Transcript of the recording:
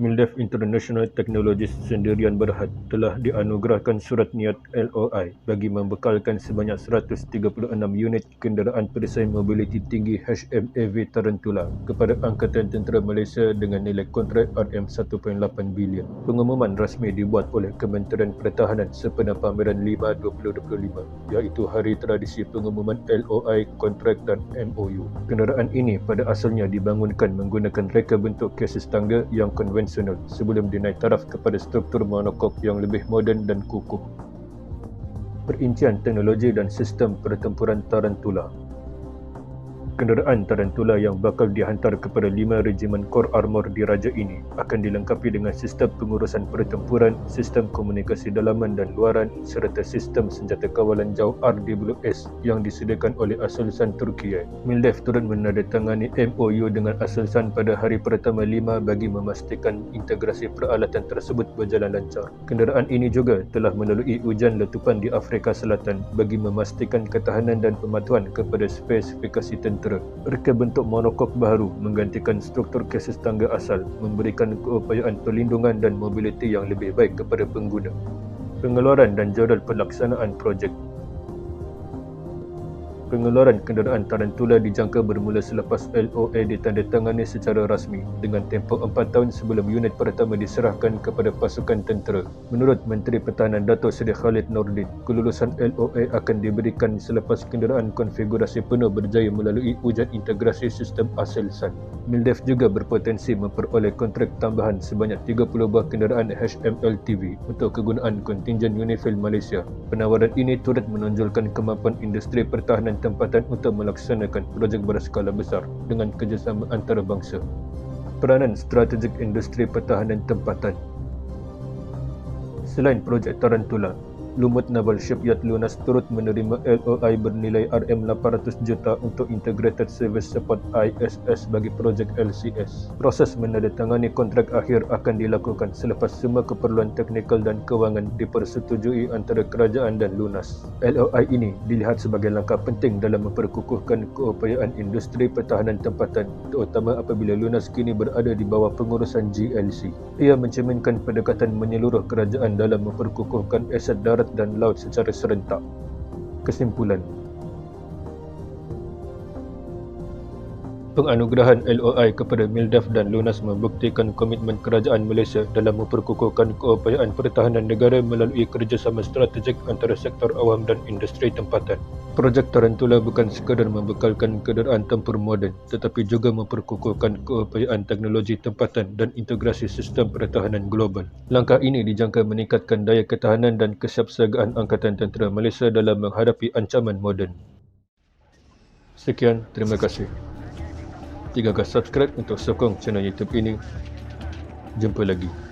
MILDEF International Technologies Sendirian Berhad telah dianugerahkan surat niat LOI bagi membekalkan sebanyak 136 unit kenderaan perisai mobiliti tinggi HMAV Tarantula kepada Angkatan Tentera Malaysia dengan nilai kontrak RM1.8 bilion. Pengumuman rasmi dibuat oleh Kementerian Pertahanan sempena pameran 5 2025 iaitu hari tradisi pengumuman LOI, kontrak dan MOU. Kenderaan ini pada asalnya dibangunkan menggunakan reka bentuk kesis tangga yang konvensional konvensional sebelum dinaik taraf kepada struktur monokok yang lebih moden dan kukuh. Perincian teknologi dan sistem pertempuran Tarantula Kenderaan Tarantula yang bakal dihantar kepada lima regimen Kor Armor diraja ini akan dilengkapi dengan sistem pengurusan pertempuran, sistem komunikasi dalaman dan luaran serta sistem senjata kawalan jauh RWS yang disediakan oleh Aselsan Turki. MILDEF turut menandatangani MOU dengan Aselsan pada hari pertama lima bagi memastikan integrasi peralatan tersebut berjalan lancar. Kenderaan ini juga telah melalui ujian letupan di Afrika Selatan bagi memastikan ketahanan dan pematuhan kepada spesifikasi tentera negara. Reka bentuk monokok baru menggantikan struktur kesis tangga asal, memberikan keupayaan perlindungan dan mobiliti yang lebih baik kepada pengguna. Pengeluaran dan jadual pelaksanaan projek Pengeluaran kenderaan Tarantula dijangka bermula selepas LOA ditandatangani secara rasmi dengan tempoh 4 tahun sebelum unit pertama diserahkan kepada pasukan tentera. Menurut Menteri Pertahanan Datuk Seri Khalid Nordin, kelulusan LOA akan diberikan selepas kenderaan konfigurasi penuh berjaya melalui ujian integrasi sistem Aselsan. MILDEF juga berpotensi memperoleh kontrak tambahan sebanyak 30 buah kenderaan HMLTV untuk kegunaan kontingen Unifil Malaysia. Penawaran ini turut menonjolkan kemampuan industri pertahanan tempatan untuk melaksanakan projek berskala besar dengan kerjasama antarabangsa. Peranan strategik industri pertahanan tempatan Selain projek Tarantula, Lumut Naval Shipyard Lunas turut menerima LOI bernilai RM800 juta untuk Integrated Service Support ISS bagi projek LCS. Proses menandatangani kontrak akhir akan dilakukan selepas semua keperluan teknikal dan kewangan dipersetujui antara kerajaan dan Lunas. LOI ini dilihat sebagai langkah penting dalam memperkukuhkan keupayaan industri pertahanan tempatan terutama apabila Lunas kini berada di bawah pengurusan GLC. Ia mencerminkan pendekatan menyeluruh kerajaan dalam memperkukuhkan aset darat dan laut secara serentak. Kesimpulan Penganugerahan LOI kepada MILDEF dan Lunas membuktikan komitmen kerajaan Malaysia dalam memperkukuhkan keupayaan pertahanan negara melalui kerjasama strategik antara sektor awam dan industri tempatan. Projek Tarantula bukan sekadar membekalkan kenderaan tempur moden tetapi juga memperkukuhkan keupayaan teknologi tempatan dan integrasi sistem pertahanan global. Langkah ini dijangka meningkatkan daya ketahanan dan kesiapsiagaan Angkatan Tentera Malaysia dalam menghadapi ancaman moden. Sekian, terima kasih. Tinggalkan subscribe untuk sokong channel YouTube ini. Jumpa lagi.